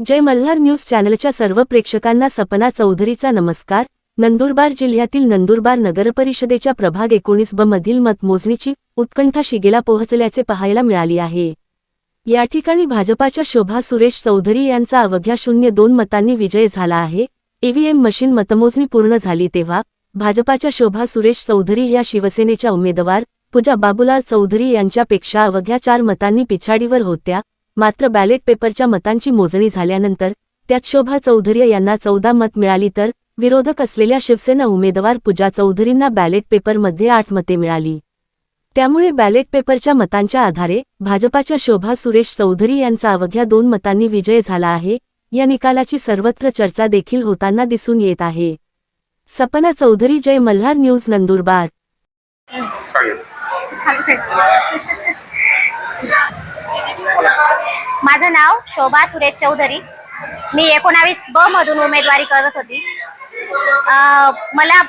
जय Malhar news चॅनलच्या सर्व प्रेक्षकांना सपना चौधरीचा नमस्कार. नंदुरबार जिल्ह्यातील नंदुरबार नगरपरिषदेच्या प्रभाग एकोणीस ब मधील मतमोजणीची उत्कंठा शिगेला पोहोचल्याचे पाहायला मिळाली आहे. या ठिकाणी भाजपाच्या शोभा सुरेश चौधरी यांचा अवघ्या शून्य दोन मतांनी विजय झाला आहे. ईव्हीएम मशीन मतमोजणी पूर्ण झाली तेव्हा भाजपाच्या शोभा सुरेश चौधरी या शिवसेनेच्या उमेदवार पूजा बाबूलाल चौधरी यांच्यापेक्षा अवघ्या चार मतांनी पिछाडीवर होत्या मात्र बॅलेट पेपरच्या मतांची मोजणी झाल्यानंतर त्यात शोभा चौधरी यांना चौदा मत मिळाली तर विरोधक असलेल्या शिवसेना उमेदवार पूजा चौधरींना बॅलेट पेपरमध्ये आठ मते मिळाली. त्यामुळे बॅलेट पेपरच्या मतांच्या आधारे भाजपाच्या शोभा सुरेश चौधरी यांचा अवघ्या दोन मतांनी विजय झाला आहे या निकालाची सर्वत्र चर्चा देखील होताना दिसून येत आहे. सपना चौधरी जय मल्हार न्यूज नंदुरबार. माझं नाव शोभा सुरेश चौधरी. मी एकोणावीस ब मधून उमेदवारी करत होती. मला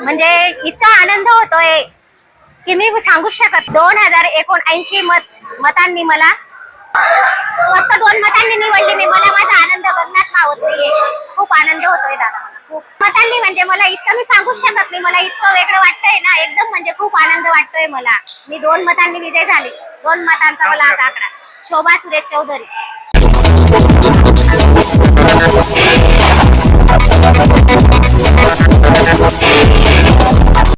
म्हणजे इतका आनंद होतोय की मी सांगू शकत दोन हजार एकोणऐंशी मत मतांनी मला फक्त दोन मतांनी निवडली मी. मला माझा आनंद बघण्यात मावत नाहीये. खूप आनंद होतोय दादा. मतांनी म्हणजे मला इतकं मी सांगू शकत नाही. मला इतकं वेगळं वाटतंय ना. एकदम म्हणजे खूप आनंद वाटतोय मला. मी दोन मतांनी विजय झाले. दोन मतांचा मला आता आकडा. शोभा सुरेश चौधरी.